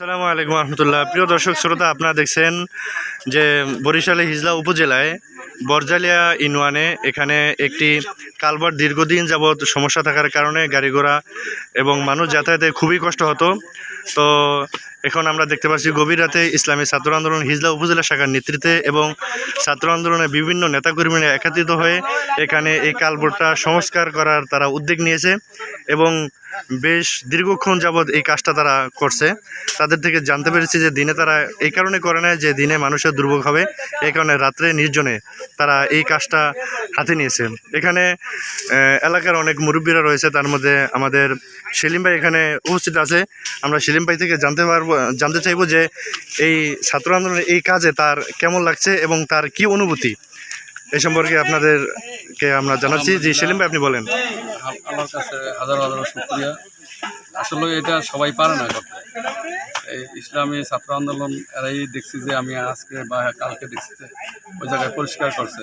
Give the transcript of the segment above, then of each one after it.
আসসালামু আলাইকুম রহমতুল্লাহ। প্রিয় দর্শক, শ্রোতা, আপনারা দেখছেন যে বরিশালে হিজলা উপজেলায় বরজালিয়া ইনওয়ানে এখানে একটি কালভার দীর্ঘদিন যাবৎ সমস্যা থাকার কারণে গাড়ি ঘোড়া এবং মানুষ যাতায়াতে খুবই কষ্ট হতো। তো এখন আমরা দেখতে পাচ্ছি গভীর রাতে ইসলামী ছাত্র আন্দোলন হিজলা উপজেলা শাখার নেতৃত্বে এবং ছাত্র আন্দোলনের বিভিন্ন নেতাকর্মীরা একত্রিত হয়ে এখানে এই কালভারটা সংস্কার করার তারা উদ্যোগ নিয়েছে এবং বেশ দীর্ঘক্ষণ যাবৎ এই কাজটা তারা করছে। তাদের থেকে জানতে পেরেছি যে দিনে তারা এই কারণে করে না যে দিনে মানুষের দুর্ভোগ হবে, এই কারণে রাত্রে নির্জনে তারা এই কাজটা হাতে নিয়েছে। এখানে এলাকার অনেক মুরব্বীরা রয়েছে, তার মধ্যে আমাদের সেলিম ভাই এখানে উপস্থিত আছে। আমরা সেলিম ভাই থেকে জানতে পারব, জানতে চাইব যে এই ছাত্র আন্দোলনের এই কাজে তার কেমন লাগছে এবং তার কি অনুভূতি? এই সম্পর্কে আপনাদেরকে আমরা জানাচ্ছি। যে সেলিম ভাই, আপনি বলেন। আল্লাহর কাছে হাজার হাজার শুক্রিয়া। আসলে এটা সবাই পারে না করতে। এই ইসলামী ছাত্র আন্দোলন এরাই দেখছি যে আমি আজকে বা কালকে দেখছি যে ওই জায়গায় পরিষ্কার করছে।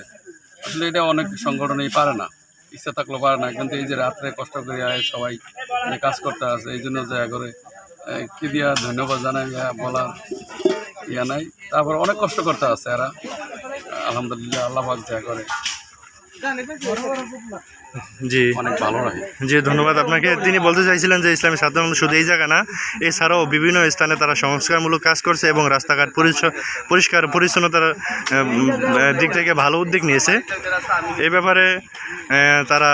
আসলে এটা অনেক সংগঠনই পারে না। ইচ্ছা থাকলেও পারে না। কিন্তু এই যে রাত্রে কষ্ট করে আয় সবাই কাজ করতে আছে এই জন্য যে করে কি দিয়া ধন্যবাদ জানাই, ইয়া বলার ইয়া নাই। তারপর অনেক কষ্ট করতে আছে এরা। আলহামদুলিল্লাহ, আল্লাহ যা করে। জি। অনেক ভালো লাগে। জি ধন্যবাদ আপনাকে। তিনি বলতে চাইছিলেন যে ইসলামী ছাত্র আন্দোলন শুধু এই জায়গা না এছাড়াও বিভিন্ন স্থানে তারা সংস্কারমূলক কাজ করছে এবং রাস্তাঘাট পরিষ্কার পরিচ্ছন্নতার দিক থেকে ভালো উদ্যোগ নিয়েছে। এই ব্যাপারে তারা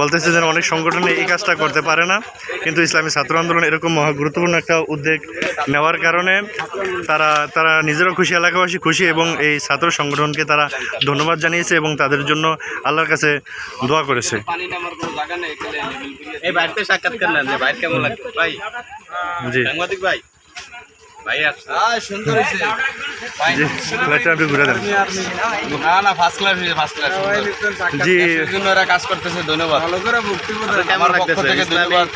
বলতেছে যে অনেক সংগঠনে এই কাজটা করতে পারে না কিন্তু ইসলামী ছাত্র আন্দোলন এরকম মহা গুরুত্বপূর্ণ একটা উদ্যোগ নেওয়ার কারণে তারা তারা নিজেরও খুশি এলাকাবাসী খুশি এবং এই ছাত্র সংগঠনকে তারা ধন্যবাদ জানিয়েছে এবং তাদের জন্য আল্লাহর কাছে দোয়া করেছে। জি। জি কাজ করতেছে ধন্যবাদ। ধন্যবাদ।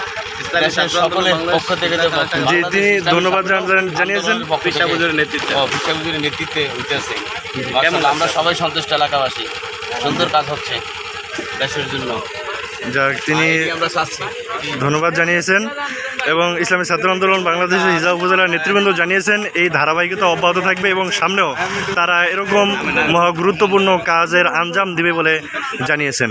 জি তিনি ধন্যবাদ জানিয়েছেন। নেতৃত্বে। ও, পিসাবুজুরের নেতৃত্বে হইতেছে কেমন আমরা সবাই সন্তুষ্ট এলাকাবাসী। সুন্দর কাজ হচ্ছে দেশের জন্য। যাক তিনি আমরা চাচ্ছি। ধন্যবাদ জানিয়েছেন এবং ইসলামী ছাত্র আন্দোলন বাংলাদেশের হিজা উপজেলার নেতৃবৃন্দ জানিয়েছেন এই ধারাবাহিকতা অব্যাহত থাকবে এবং সামনেও তারা এরকম মহা গুরুত্বপূর্ণ কাজের আঞ্জাম দিবে বলে জানিয়েছেন।